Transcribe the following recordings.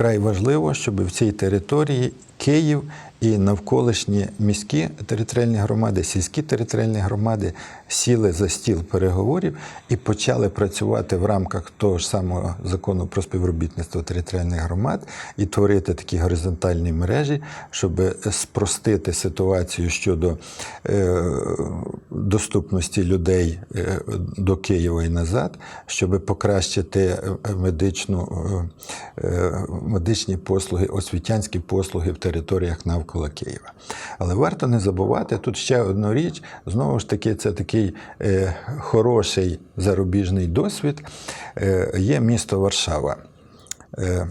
вкрай важливо, щоб в цій території Київ і навколишні міські територіальні громади, сільські територіальні громади сіли за стіл переговорів і почали працювати в рамках того ж самого закону про співробітництво територіальних громад і творити такі горизонтальні мережі, щоб спростити ситуацію щодо е, доступності людей е, до Києва і назад, щоб покращити е, медичну, медичні послуги, освітянські послуги в територіях навколо Києва. Але варто не забувати тут ще одну річ. Знову ж таки, це такий е, хороший зарубіжний досвід. Е, є місто Варшава. Е,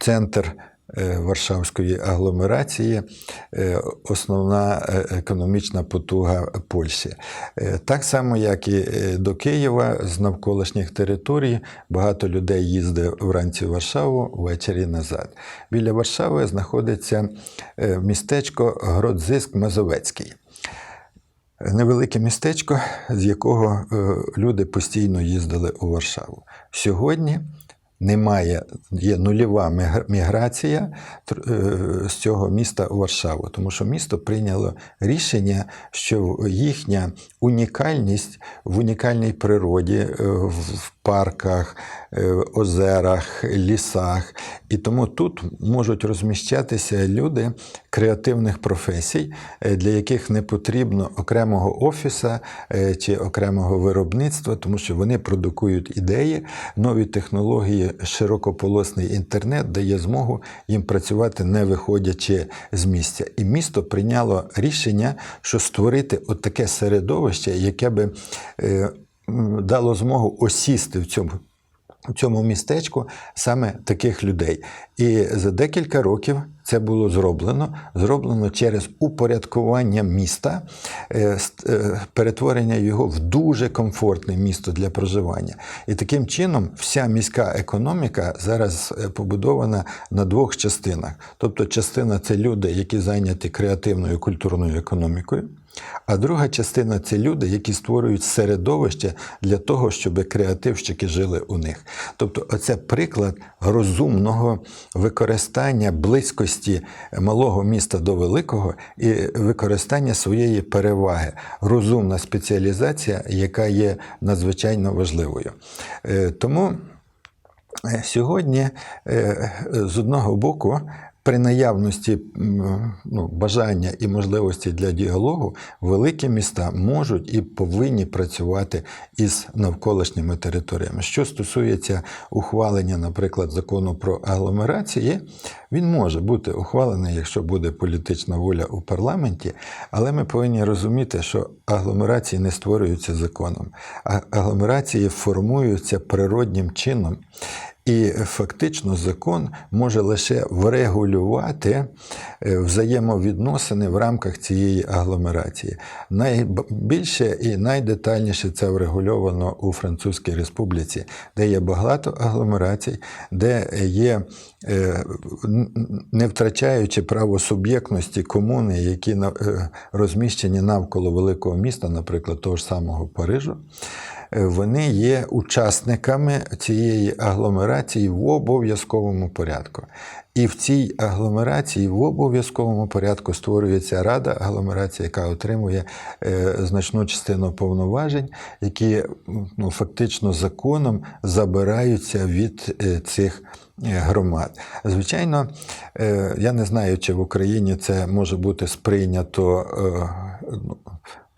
центр Варшавської агломерації, е, основна е, економічна потуга Польщі. Е, Так само, як і е, до Києва, з навколишніх територій багато людей їздить вранці в Варшаву, ввечері назад. Біля Варшави знаходиться е, містечко Гродзиск Мазовецький. Невелике містечко, з якого е, люди постійно їздили у Варшаву. Сьогодні немає, є нульова мігр- міграція е, з цього міста у Варшаву, тому що місто прийняло рішення, що їхня унікальність в унікальній природі, е, в парках, е, озерах, лісах. І тому тут можуть розміщатися люди креативних професій, е, для яких не потрібно окремого офіса е, чи окремого виробництва, тому що вони продукують ідеї, нові технології, широкополосний інтернет дає змогу їм працювати, не виходячи з місця. І місто прийняло рішення, що створити от таке середовище, яке би дало змогу осісти в цьому. У цьому містечку саме таких людей. І за декілька років це було зроблено. Зроблено через упорядкування міста, е, е, перетворення його в дуже комфортне місто для проживання. І таким чином вся міська економіка зараз е, побудована на двох частинах. Тобто, частина це люди, які зайняті креативною культурною економікою. А друга частина це люди, які створюють середовище для того, щоб креативщики жили у них. Тобто, оце приклад розумного використання близькості малого міста до великого і використання своєї переваги, розумна спеціалізація, яка є надзвичайно важливою. Е, Тому е, сьогодні е, з одного боку. При наявності ну, бажання і можливості для діалогу великі міста можуть і повинні працювати із навколишніми територіями. Що стосується ухвалення, наприклад, закону про агломерації, він може бути ухвалений, якщо буде політична воля у парламенті, але ми повинні розуміти, що агломерації не створюються законом, а агломерації формуються природнім чином. І фактично закон може лише врегулювати е, взаємовідносини в рамках цієї агломерації. Найбільше і найдетальніше це врегульовано у Французькій Республіці, де є багато агломерацій, де є, е, не втрачаючи право суб'єктності комуни, які е, розміщені навколо великого міста, наприклад, того ж самого Парижу вони є учасниками цієї агломерації в обов'язковому порядку. І в цій агломерації в обов'язковому порядку створюється рада агломерації, яка отримує е, значну частину повноважень, які ну, фактично законом забираються від е, цих е, громад. Звичайно, я не знаю, чи в Україні це може бути сприйнято.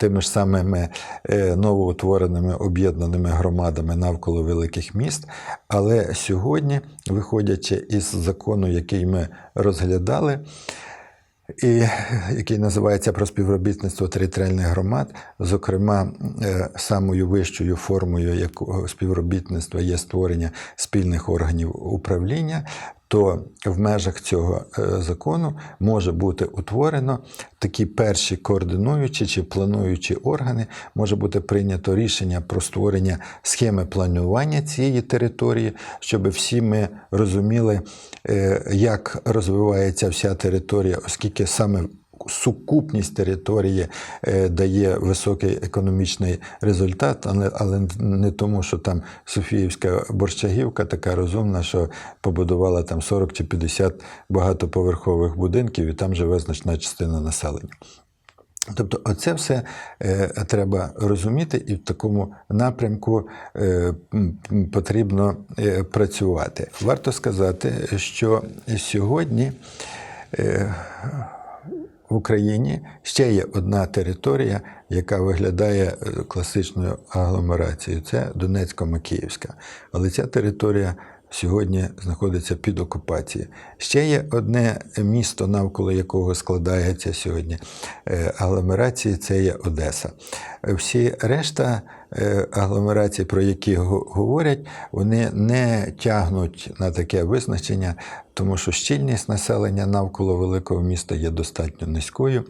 Тими ж самими е, новоутвореними об'єднаними громадами навколо великих міст. Але сьогодні, виходячи із закону, який ми розглядали, і який називається про співробітництво територіальних громад, зокрема, е, самою вищою формою якого співробітництва є створення спільних органів управління. То в межах цього е, закону може бути утворено такі перші координуючі чи плануючі органи, може бути прийнято рішення про створення схеми планування цієї території, щоб всі ми розуміли, е, як розвивається вся територія, оскільки саме сукупність території е, дає високий економічний результат, але, не тому, що там Софіївська борщагівка така розумна, що побудувала там 40 чи 50 багатоповерхових будинків, і там живе значна частина населення. Тобто, оце все е, треба розуміти, і в такому напрямку е, потрібно е, працювати. Варто сказати, що сьогодні е, в Україні ще є одна територія, яка виглядає е, класичною агломерацією. Це Донецько-Макіївська. Але ця територія сьогодні знаходиться під окупацією. Ще є одне місто, навколо якого складається сьогодні агломерація агломерації, це є Одеса. Е, Всі решта е, агломерацій, про які говорять, вони не тягнуть на таке визначення, тому що щільність населення навколо великого міста є достатньо низькою.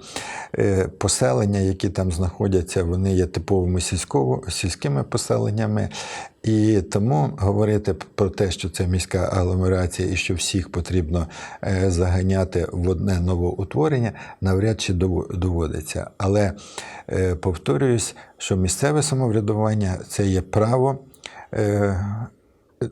Е, Поселення, які там знаходяться, вони є типовими сільськово- сільськими поселеннями. І тому говорити про те, що це міська агломерація і що всіх потрібно е, заганяти в одне новоутворення, навряд чи доводиться. Але повторююсь, що місцеве самоврядування це є право. е,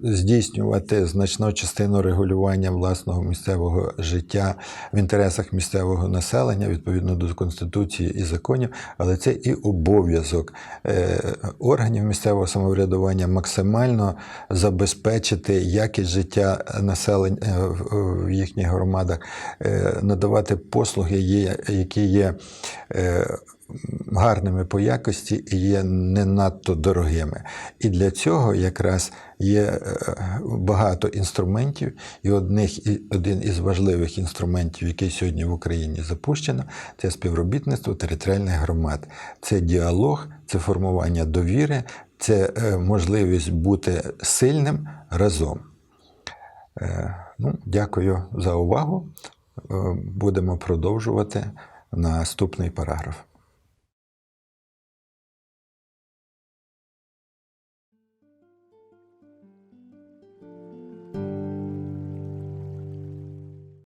Здійснювати значну частину регулювання власного місцевого життя в інтересах місцевого населення відповідно до конституції і законів, але це і обов'язок е, органів місцевого самоврядування максимально забезпечити якість життя населення е, в- їхніх громадах, е, надавати послуги, які є. Гарними по якості і є не надто дорогими. І для цього якраз є е, багато інструментів, і одних, один із важливих інструментів, який сьогодні в Україні запущено, це співробітництво територіальних громад. Це діалог, це формування довіри, це е, можливість бути сильним разом. Е, Ну, дякую за увагу. Будемо продовжувати наступний параграф.